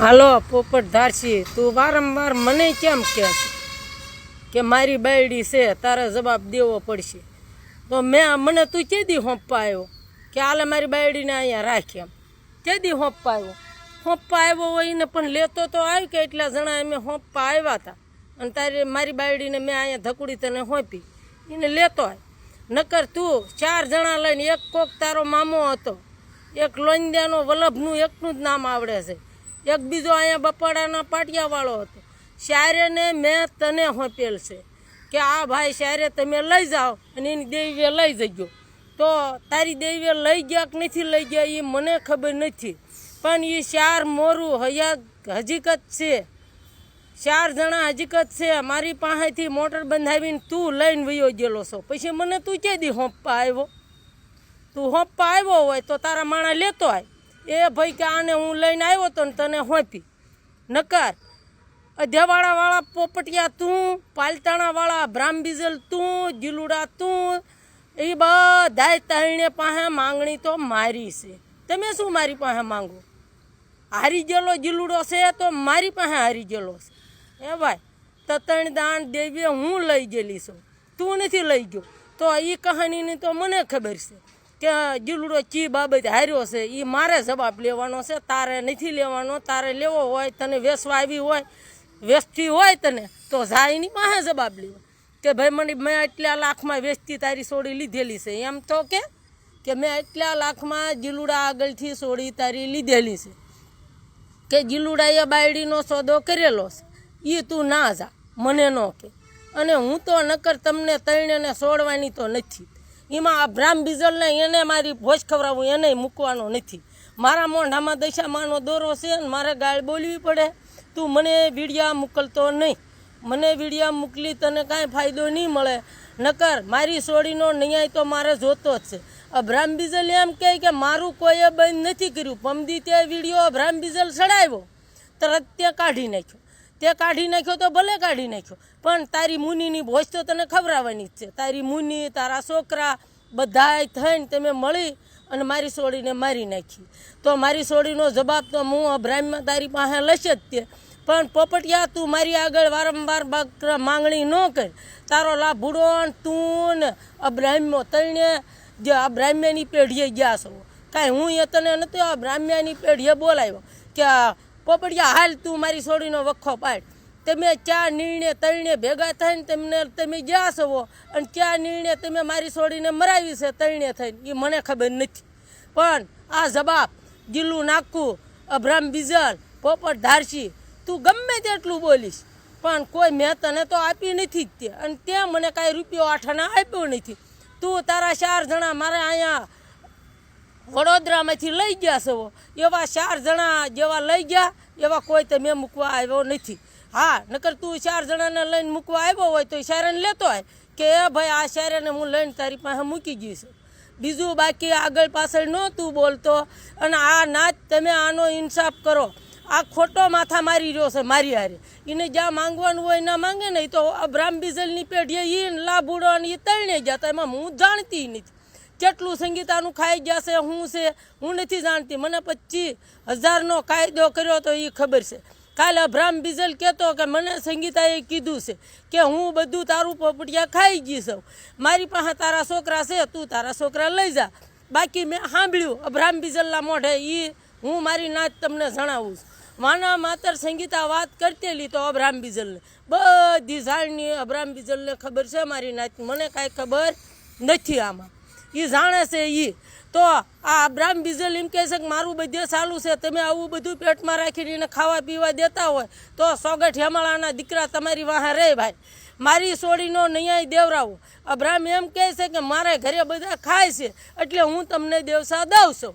હાલો, પોપટ ધારસી તું વારંવાર મને કેમ કહે કે મારી બાયડી છે, તારે જવાબ દેવો પડશે. તો મેં મને તું કેદી હોંપા આવ્યો કે હાલે મારી બાયડીને અહીંયા રાખી એમ? કેદી હોંપા આવ્યો હોંપા આવ્યો હોય એને પણ લેતો તો આવી કે એટલા જણા અમે હોંપા આવ્યા હતા. અને તારી મારી બાયડીને મેં અહીંયા ધકુડી તને હોંપી. એને લેતો આવ્યો નકર તું ચાર જણા લઈને એક કોક તારો મામો હતો. એક લોંદ્યાનો વલ્લભનું, એકનું જ નામ આવડે છે. એક બીજો અહીંયા બપાડાના પાટિયાવાળો હતો. શાયરેને મેં તને હોંપેલ છે કે આ ભાઈ શાયરે તમે લઈ જાઓ અને એની દેવીએ લઈ જજો. તો તારી દેવીએ લઈ ગયા કે નથી લઈ ગયા એ મને ખબર નથી. પણ એ શાર મોરું હયા હજીકત છે. ચાર જણા હજીકત છે. મારી પાસેથી મોટર બંધાવીને તું લઈને વયો ગયેલો છો. પછી મને તું ક્યાંથી હોંપવા આવ્યો? તું હોંપવા આવ્યો હોય તો તારા માણા લેતો આય. એ ભાઈ કે આને હું લઈને આવ્યો તો ને તને હોંપી. નકાર. અધ્યાવાળાવાળા પોપટિયા તું, પાલતાણાવાળા બ્રાહ્મબીજલ તું, જીલુડા તું, એ બધાય તહીણે પાસે માંગણી તો મારી છે. તમે શું મારી પાસે માંગો? હારી ગયેલો જીલુડો છે તો મારી પાસે હારી ગયેલો છે. એ ભાઈ તો ત્રણ દાન દેવીએ હું લઈ ગયેલી છું. તું નથી લઈ ગયો. તો એ કહાનીની તો મને ખબર છે. કે જીલુડો ચી બાબત હાર્યો છે એ મારે જવાબ લેવાનો છે, તારે નથી લેવાનો, તારે લેવો હોય, તને વેસવા આવી હોય વેસતી હોય તને, તો જાય એની પાસે જવાબ લેવો કે ભાઈ મને, મેં એટલા લાખમાં વેચતી તારી સોડી લીધેલી છે. એમ તો કે કે મેં એટલા લાખમાં જીલુડા આગળથી સોડી તારી લીધેલી છે. કે જીલુડાએ બાયડીનો સોદો કરેલો છે. એ તું ના જા, મને ન કે. અને હું તો નકર તમને તૈણેને સોડવાની તો નથી. એમાં આ ભ્રામ બીજલને એને મારી ભોજ ખવડાવવું એને મૂકવાનો નથી. મારા મોઢામાં દશામાનો દોરો છે ને મારે ગાળ બોલવી પડે. તું મને વીડિયા મોકલતો નહીં. મને વીડિયા મોકલી તને કાંઈ ફાયદો નહીં મળે. નકર મારી સોડીનો ન્યાય તો મારે જોતો જ છે. અભ્રામ બીજલ એમ કહે કે મારું કોઈએ બંધ નથી કર્યું. પમદી તે વીડિયો અભ્રામ બીજલ ચડાવ્યો તરત તે કાઢી નાખ્યો. તે કાઢી નાખ્યો તો ભલે કાઢી નાખ્યો. પણ તારી મુનિની ભોજ તો તને ખવડાવવાની જ છે. તારી મુનિ, તારા છોકરા બધાય થઈને તમે મળી અને મારી સોળીને મારી નાખી. તો મારી સોળીનો જવાબ તો હું અબ્રાહ્મમાં તારી પાસે લઈશ જ તે. પણ પોપટિયા, તું મારી આગળ વારંવાર માંગણી ન કર. તારો લાભુડો ને તું ને અબ્રાહ્મો તઈને જે અબ્રાહ્મ્યની પેઢીએ ગયા છો. કાંઈ હું એ તને નથી અબ્રાહ્મ્યાની પેઢીએ બોલાવ્યો કે આ પોપડિયા, હાલ તું મારી છોડીનો વખો પાડ. તમે ચાર નિર્ણય તળને ભેગા થઈને તમને તમે ગયા છો અને ક્યાં નિર્ણય તમે મારી છોડીને મરાવી છે તરણે થઈને. એ મને ખબર નથી. પણ આ જવાબ ગીલું નાકું અબ્રામ બીજલ, પોપટ ધારસી તું ગમે તેટલું બોલીશ. પણ કોઈ મેં તને તો આપી નથી જ તે. અને તે મને કાંઈ રૂપિયો આઠાના આપ્યો નથી. તું તારા ચાર જણા મારે અહીંયા વડોદરામાંથી લઈ ગયા છો એવા ચાર જણા જેવા લઈ ગયા, એવા કોઈ તમે મૂકવા આવ્યો નથી. હા, નકર તું ચાર જણાને લઈને મૂકવા આવ્યો હોય તો શાયરાને લેતો હોય કે, એ ભાઈ, આ શાયરાને હું લઈને તારી પાસે મૂકી ગઈ છું. બીજું બાકી આગળ પાછળ નહોતું બોલતો અને આ નાચ તમે આનો ઇન્સાફ કરો. આ ખોટો માથા મારી રહ્યો છે મારી હારે. એને જ્યાં માંગવાનું હોય ના માંગે ને, એ તો બ્રાહ્મ બીજલની પેઢીએ એ લાભુડો અને એ તરણે ગયા તો એમાં હું જાણતી નથી. કેટલું સંગીતાનું ખાઈ ગયા છે શું છે, હું નથી જાણતી. મને પચીસ હજારનો કાયદો કર્યો તો એ ખબર છે. કાલે અભરામ બીજલ કહેતો કે મને સંગીતાએ કીધું છે કે હું બધું તારું પોપટિયા ખાઈ ગઈ મારી પાસે તારા છોકરા છે, તું તારા છોકરા લઈ જા. બાકી મેં સાંભળ્યું અબ્રામ બીજલના મોઢે એ હું મારી નાચ તમને જણાવું છું. માના માતર સંગીતા વાત કરતેલી તો અભરામ બીજલને. બધી જાણની અભરામ બીજલને ખબર છે મારી નાચ મને કાંઈ ખબર નથી આમાં. એ જાણે છે એ તો આ અબ્રાહમ બીજલ એમ કહે છે કે મારું બધે ચાલુ છે, તમે આવું બધું પેટમાં રાખીને એને ખાવા પીવા દેતા હોય, તો સોગઠ હેમાળાના દીકરા તમારી વાહે રહે ભાઈ. મારી સોડીનો ન્યાય દેવરાવો. અબ્રાહમ એમ કહે છે કે મારે ઘરે બધા ખાય છે, એટલે હું તમને દેવસા દઉં છું.